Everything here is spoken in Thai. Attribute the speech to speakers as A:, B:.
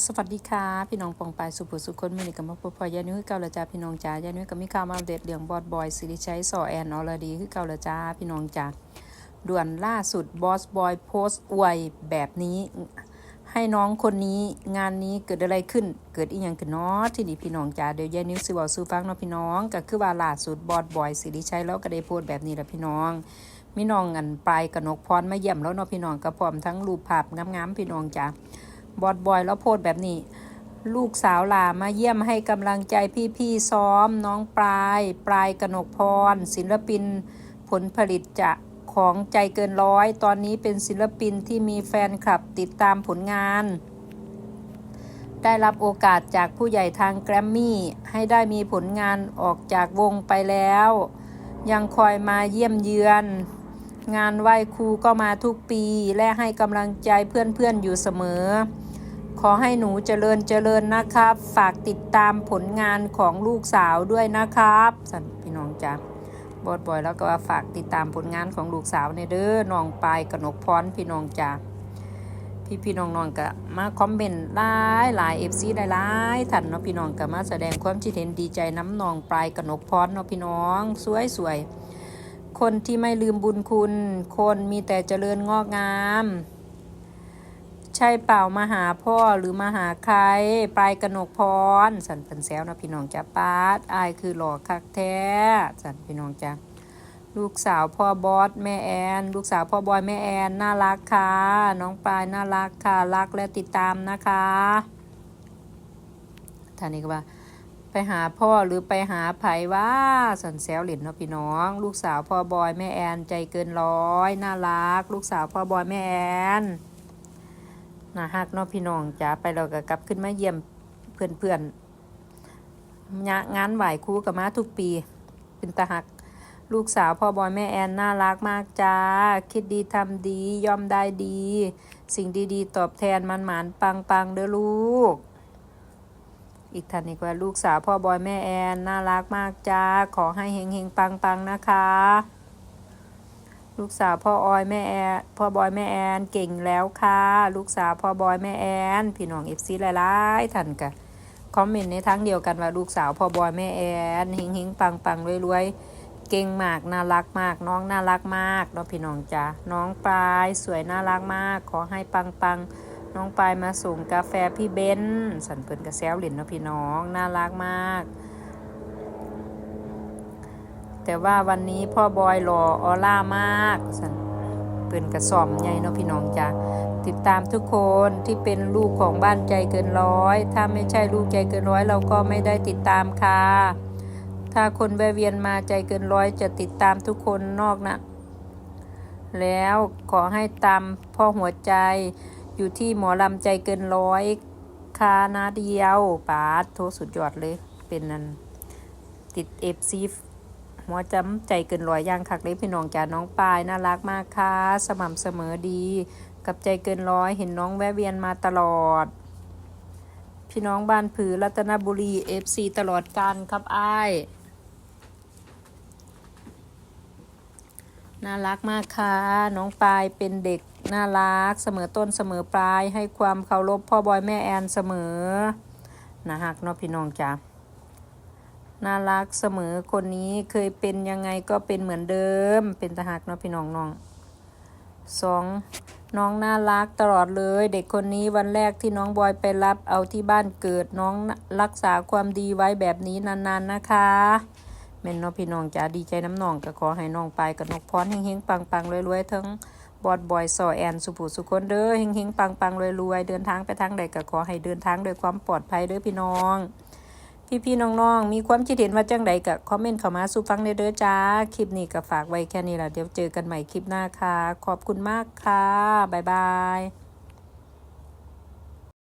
A: สวัสดีค่ะ พี่น้องปองปายสุภุสุคนมือนี้กับมาพบพอยานุ้ยเก่าละจ้าพี่น้องจ๋ายานุ้ยกับมีข่าวมาอัปเดตเรื่องบอสบอยสิริชัยสอแอนอรดีคือเก่าละจ้าพี่น้องจ๋าด่วนล่าสุดบอสบอยโพสต์อวยแบบนี้ ให้น้องคนนี้งานนี้เกิดอะไรขึ้น เกิดอีหยังขึ้นเนาะที่นี่พี่น้องจ๋าเดี๋ยวยานุ้ยสิเว้าสู่ฟังเนาะพี่น้อง ก็คือว่าล่าสุดบอสบอยสิริชัยแล้วก็ได้โพสต์แบบนี้แหละพี่น้องมีน้องอันปลายกนกพรมาเยี่ยมแล้วเนาะพี่น้องก็พร้อมทั้งรูปภาพงามๆพี่น้องจ๋า บอดบอยแล้วโพสแบบนี้ ลูกสาวหลามาเยี่ยมให้กำลังใจพี่ๆซ้อม น้องปลาย ปลายกนกพร ศิลปินผลผลิตจะของใจเกินร้อย ตอนนี้เป็นศิลปินที่มีแฟนคลับติดตามผลงาน ได้รับโอกาสจากผู้ใหญ่ทางแกรมมี่ ให้ได้มีผลงานออกจากวงไปแล้ว ยังคอยมาเยี่ยมเยือน งานไหว้ครูก็มาทุกปีและให้กำลังใจเพื่อนๆอยู่เสมอ ขอให้หนูเจริญเจริญนะครับ ฝากติดตามผลงานของลูกสาวด้วยนะครับสันพี่น้องจ้ะบอดบอยแล้วก็ว่าฝากติดตามผลงานของลูกสาวในเด้อน้องปลายกนกพรพี่น้องจ้ะพี่พี่น้องน้องก็มาคอมเมนต์หลายหลายเอฟซีหลายหลายท่านเนาะพี่น้องก็มาแสดงความคิดเห็นดีใจน้ำนองปลายกนกพรเนาะพี่น้องสวยสวย คนที่ไม่ลืมบุญคุณ คนมีแต่เจริญงอกงาม ใช่เปล่ามาหาพ่อหรือมาหาใคร ปลายกนกพร สันเป็นแซวนะพี่น้องจ้าป้าดอายคือหล่อคักแท้ สันพี่น้องจ้าลูกสาวพ่อบอสแม่แอนลูกสาวพ่อบอยแม่แอนน่ารักค่ะ น้องปลายน่ารักค่ะ รักและติดตามนะคะท่านนี้ก็ว่า ไปหาพ่อหรือไปหาไผว่าสันแซวเหลินเนาะพี่น้อง ลูกสาวพ่อบอยแม่แอนใจเกินร้อยน่ารัก ลูกสาวพ่อบอยแม่แอนน่าฮักเนาะพี่น้องจ้าไปเราก็กลับขึ้นมาเยี่ยมเพื่อนเพื่อนๆงานไหวครูกับมาทุกปี เป็นตาหัก ลูกสาวพ่อบอยแม่แอนน่ารักมากจ้า คิดดีทำดียอมได้ดี สิ่งดีๆ ตอบแทนมันหมานปังปังๆเด้อลูก อีกท่านอีกว่าลูกสาวพ่อบอยแม่แอนน่ารักมากจ้า ขอให้เฮงเฮงปังปังนะคะ ลูกสาวพ่อออยแม่แอนพ่อบอยแม่แอนเก่งแล้วค่ะ ลูกสาวพ่อบอยแม่แอนพี่น้องเอฟซีหลายๆท่านกะคอมเมนต์ในทั้งเดียวกันว่าลูกสาวพ่อบอยแม่แอนเฮงเฮงปังปังรวยๆเก่งมากน่ารักมาก น้องน่ารักมากเนาะพี่น้องจ้าน้องปลายสวยน่ารักมาก ขอให้ปังปังๆ น้องปลายมาส่งกาแฟพี่เบนสันเปินกระแซวหลินเนาะพี่น้อง น่ารักมาก แต่ว่าวันนี้พ่อบอยหล่อออร่ามากสันเปิ่นกระสอมใหญ่เนาะพี่น้องจ้ะติดตามทุกคนที่เป็นลูกของบ้านใจเกินร้อย ถ้าไม่ใช่ลูกใจเกินร้อยเราก็ไม่ได้ติดตามค่ะ ถ้าคนแวะเวียนมาใจเกินร้อยจะติดตามทุกคนนอกนะ แล้วขอให้ตามพ่อหัวใจ อยู่ที่หมอลำใจเกินร้อยคานาเดียวปาดโทสุดยอดเลย เป็นนันติดเอฟซีหัวจำใจเกินร้อยย่างคักเลยพี่น้องจ้าน้องปายน่ารักมากค่ะ สม่ำเสมอดี กับใจเกินร้อยเห็นน้องแวะเวียนมาตลอด พี่น้องบ้านผือรัตนบุรีเอฟซีตลอดการครับอ้ายน่ารักมากค่ะ น้องปายเป็นเด็ก น่ารัก เสมอต้นเสมอปลาย ให้ความเคารพพ่อบอยแม่แอนเสมอนะฮักเนาะพี่น้องจ้าน่ารักเสมอคนนี้เคยเป็นยังไงก็เป็นเหมือนเดิม เป็นตาหักเนาะพี่น้องน้องสองน้องน่ารักตลอดเลย เด็กคนนี้วันแรกที่น้องบอยไปรับเอาที่บ้านเกิดน้องรักษาความดีไว้แบบนี้นาน ๆนะคะแม่นเนาะพี่น้องจ๋าดีใจน้ำน้องก็ขอให้น้องไปกับนกพรเฮงๆปังๆรวยๆทั้ง บอดบอยสอแอนสุผูสุคนเด้อเฮงๆปังปังรวยรวยเดินทางไปทางใดก็ขอให้เดินทางด้วยความปลอดภัยเด้อพี่น้อง พี่พี่น้องๆ มีความคิดเห็นว่าจังใดก็คอมเมนต์เข้ามาสู่ฟังเด้อจ้า คลิปนี้ก็ฝากไว้แค่นี้ละเดี๋ยวเจอกันใหม่คลิปหน้าค่ะ ขอบคุณมากค่ะบ๊ายบาย